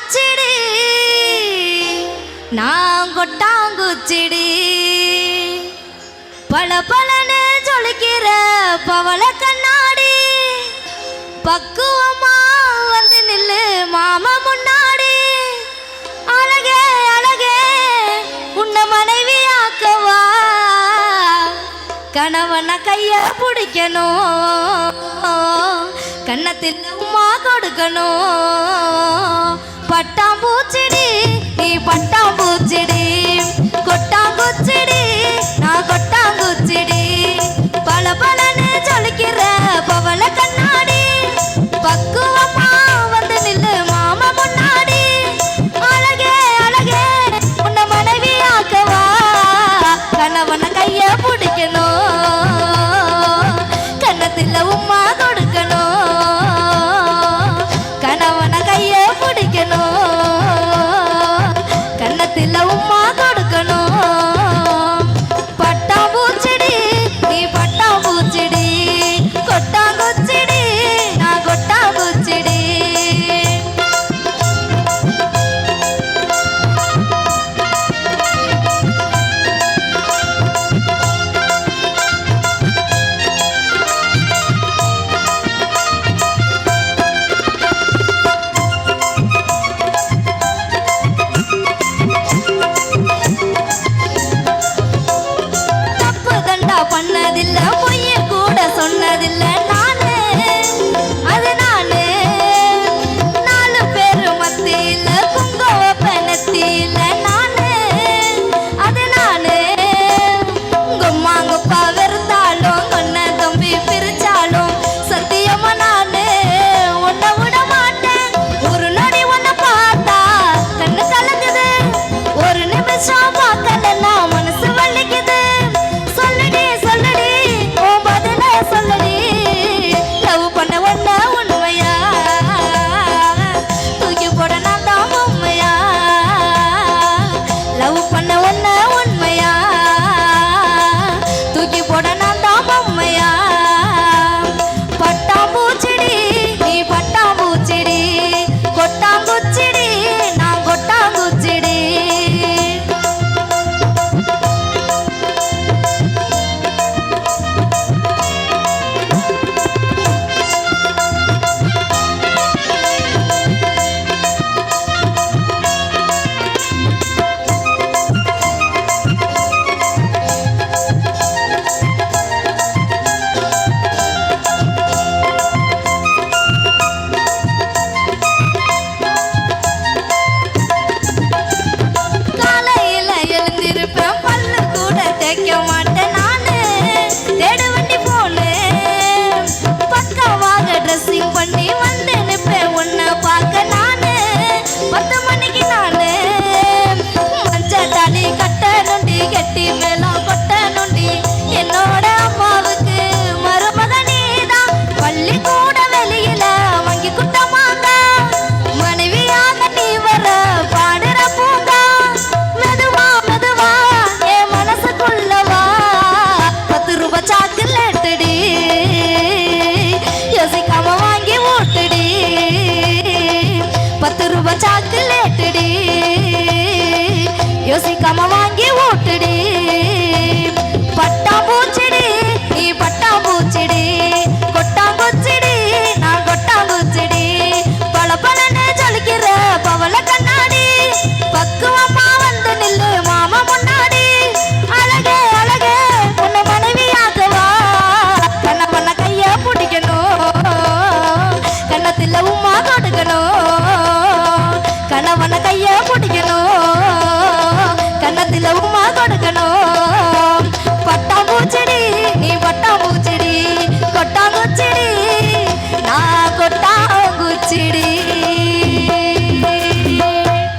பட்டாங்குச்சிடி நான் கொட்டாங்குச்சிடி. பல பலனு ஜொலிக்கிற பவள கண்ணாடி. பக்குவமா வந்து நில்லு மாமா முன்னாடி. அழகே அழகே உன்னை மனைவியாக்கவா கணவனை கைய பிடிக்கணும். கண்ணத்தில் உமா கொடுக்கணும். வாங்க ட்ரெஸ்ஸிங் பண்ணி